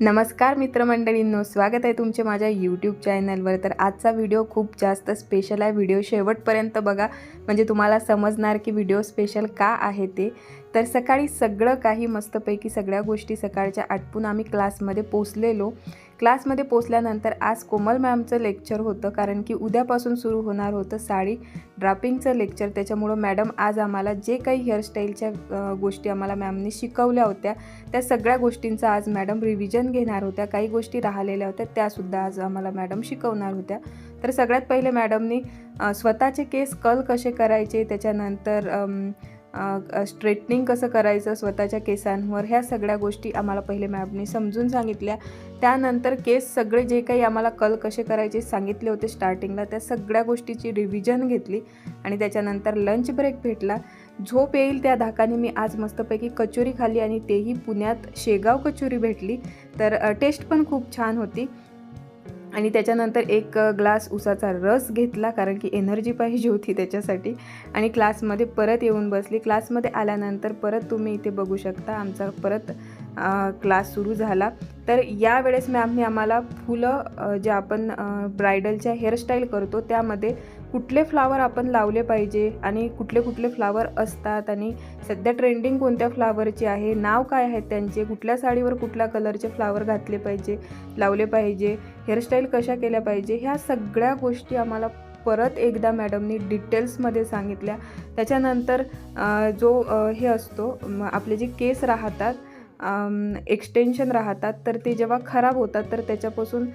नमस्कार मित्रमंडळींनो स्वागत आहे तुमचे माझ्या यूट्यूब चॅनलवर तर आजचा व्हिडिओ खूप जास्त स्पेशल आहे. व्हिडिओ शेवटपर्यंत बघा. म्हणजे तुम्हाला समजणार की व्हिडिओ स्पेशल का आहे ते. तर सकाळी सगळं काही मस्तपैकी सगळ्या गोष्टी सकाळच्या आटपून आम्ही क्लासमध्ये पोचलेलो क्लासमध्ये पोचल्यानंतर आज कोमल मॅमचं लेक्चर होतं कारण की उद्यापासून सुरू होणार होतं साडी ड्रापिंगचं लेक्चर. त्याच्यामुळं मॅडम आज आम्हाला जे काही हेअरस्टाईलच्या गोष्टी आम्हाला मॅमनी शिकवल्या होत्या त्या सगळ्या गोष्टींचा आज मॅडम रिव्हिजन घेणार होत्या. काही गोष्टी राहिलेल्या होत्या त्यासुद्धा आज आम्हाला मॅडम शिकवणार होत्या. तर सगळ्यात पहिले मॅडमनी स्वतःचे केस कल कसे करायचे त्याच्यानंतर स्ट्रेटनिंग कसं करायचं स्वतःच्या केसांवर ह्या सगळ्या गोष्टी आम्हाला पहिले मॅमनी समजून सांगितल्या. त्यानंतर केस सगळे जे काही आम्हाला कल कसे करायचे सांगितले होते स्टार्टिंगला त्या सगळ्या गोष्टीची रिव्हिजन घेतली आणि त्याच्यानंतर लंच ब्रेक भेटला. झोप येईल त्या धाकाने मी आज मस्तपैकी कचोरी खाल्ली आणि तेही पुण्यात शेगाव कचोरी भेटली. तर टेस्ट पण खूप छान होती. आणि त्याच्यानंतर एक ग्लास उसाचा रस घेतला कारण की एनर्जी पाहिजे होती त्याच्यासाठी. आणि क्लासमध्ये परत येऊन बसली. क्लासमध्ये आल्यानंतर परत तुम्ही इथे बघू शकता आमचा परत क्लास सुरू झाला. तर यावेळेस मॅमने आम्हाला फुलं जे आपण ब्रायडलच्या हेअरस्टाईल करतो त्यामध्ये कुठले फ्लावर आपण लावले पाहिजे आणि कुठले कुठले फ्लावर असतात आणि सध्या ट्रेंडिंग कोणत्या फ्लावरची आहे नाव काय आहेत त्यांचे कुठल्या साडीवर कुठल्या कलरचे फ्लावर घातले पाहिजे लावले पाहिजे हेअरस्टाईल कशा केल्या पाहिजे ह्या सगळ्या गोष्टी आम्हाला परत एकदा मॅडमनी डिटेल्समध्ये सांगितल्या. त्याच्यानंतर जो हे असतो आपले जे केस राहतात एक्सटेन्शन राहतात तर ते जेव्हा खराब होतात तर त्याच्यापासून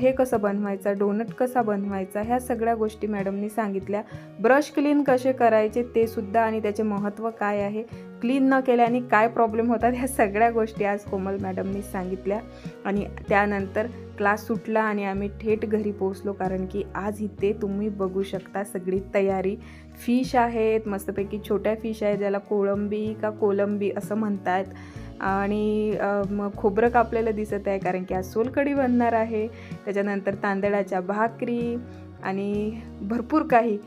हे कसं बनवायचं डोनट कसा बनवायचा ह्या सगळ्या गोष्टी मॅडमनी सांगितल्या. ब्रश क्लीन कसे करायचे ते सुद्धा आणि त्याचे महत्त्व काय आहे क्लीन न केल्याने काय प्रॉब्लेम होतात ह्या सगळ्या गोष्टी आज कोमल मॅडमनी सांगितल्या. आणि त्यानंतर क्लास सुटला आणि आम्ही थेट घरी पोहोचलो कारण की आज इथे तुम्ही बघू शकता सगळी तयारी. फिश आहेत मस्तपैकी छोट्या फिश आहेत ज्याला कोळंबी का कोलंबी असं म्हणतात. आणि मग खोबरं कापलेलं दिसत आहे कारण की आज सोलकढी बनणार आहे. त्याच्यानंतर तांदळाच्या भाकरी आणि भरपूर काही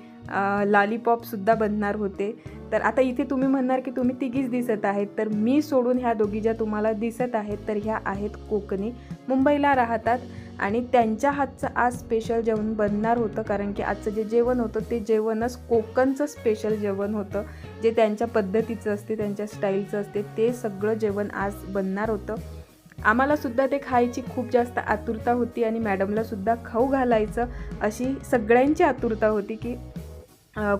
लॉलीपॉपसुद्धा बनणार होते. तर आता इथे तुम्ही म्हणणार की तुम्ही तिघीच दिसत आहेत. तर मी सोडून ह्या दोघी ज्या तुम्हाला दिसत आहेत तर ह्या आहेत कोकणी. मुंबईला राहतात आणि त्यांच्या हातचं आज स्पेशल जेवण बनणार होतं कारण की आजचं जे जेवण होतं ते जेवणच कोकणचं स्पेशल जेवण होतं. जे त्यांच्या पद्धतीचं असते त्यांच्या स्टाईलचं असते ते सगळं जेवण आज बनणार होतं. आम्हालासुद्धा ते खायची खूप जास्त आतुरता होती आणि मॅडमलासुद्धा खाऊ घालायचं अशी सगळ्यांची आतुरता होती की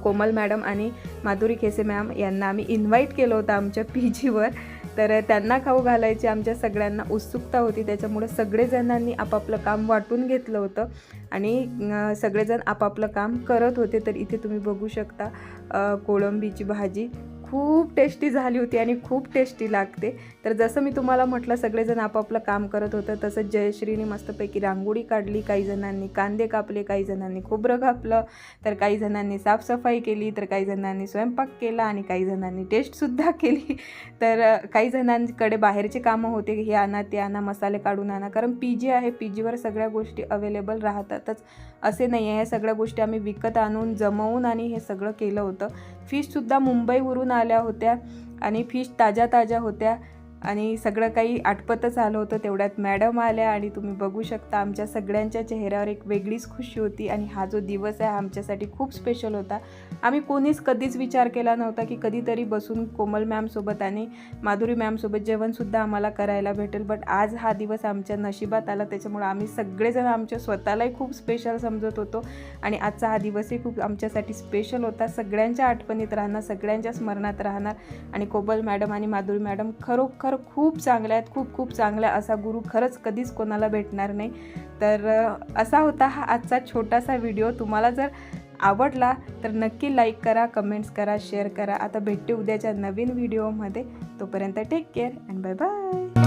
कोमल मॅडम आणि माधुरी खेसे मॅम यांना आम्ही इन्व्हाइट केलं होतं आमच्या पी जीवर तर त्यांना खाऊ घालायची आमच्या सगळ्यांना उत्सुकता होती. त्याच्यामुळं सगळेजणांनी आपापलं काम वाटून घेतलं होतं. आणि सगळेजण आपापलं काम करत होते. तर इथे तुम्ही बघू शकता कोळंबीची भाजी खूप टेस्टी झाली होती आणि खूप टेस्टी लागते. तर जसं मी तुम्हाला म्हटलं सगळेजण आपापलं काम करत होतं तसं जयश्रीने मस्तपैकी रांगोळी काढली काही जणांनी कांदे कापले काही जणांनी खोबरं कापलं तर काही जणांनी साफसफाई केली तर काही जणांनी स्वयंपाक केला आणि काही जणांनी टेस्टसुद्धा केली. तर काही जणांकडे बाहेरचे कामं होते हे आणा ते आणा मसाले काढून आणा कारण पी जी आहे पी जीवर सगळ्या गोष्टी अवेलेबल राहतातच. असे नाही आहे ह्या सगळ्या गोष्टी आम्ही विकत आणून जमवून आणि हे सगळं केलं होतं. फिशसुद्धा मुंबईवरून आल्या होत्या आणि फिश ताज्या ताज्या होत्या. आणि सगळं काही आटपतच आलं होतं तेवढ्यात मॅडम आल्या आणि तुम्ही बघू शकता आमच्या सगळ्यांच्या चेहऱ्यावर एक वेगळीच खुशी होती आणि हा जो दिवस आहे आमच्यासाठी खूप स्पेशल होता. आम्ही कोणीच कधीच विचार केला नव्हता की कधीतरी बसून कोमल मॅमसोबत आणि माधुरी मॅमसोबत जेवणसुद्धा आम्हाला करायला भेटेल. बट आज हा दिवस आमच्या नशिबात आला त्याच्यामुळं आम्ही सगळेजण आमच्या स्वतःलाही खूप स्पेशल समजत होतो. आणि आजचा हा दिवसही खूप आमच्यासाठी स्पेशल होता. सगळ्यांच्या आठवणीत राहणार सगळ्यांच्या स्मरणात राहणार. आणि कोमल मॅडम आणि माधुरी मॅडम खरोखर खूप चांगल्या आहेत खूप खूप चांगल्या असा गुरु खरंच कधीच कोणाला भेटणार नाही. तर असा होता हा आजचा छोटासा व्हिडिओ. तुम्हाला जर आवडला तर नक्की लाईक करा कमेंट्स करा शेअर करा. आता भेटते उद्याच्या नवीन व्हिडिओमध्ये. तोपर्यंत take care and bye bye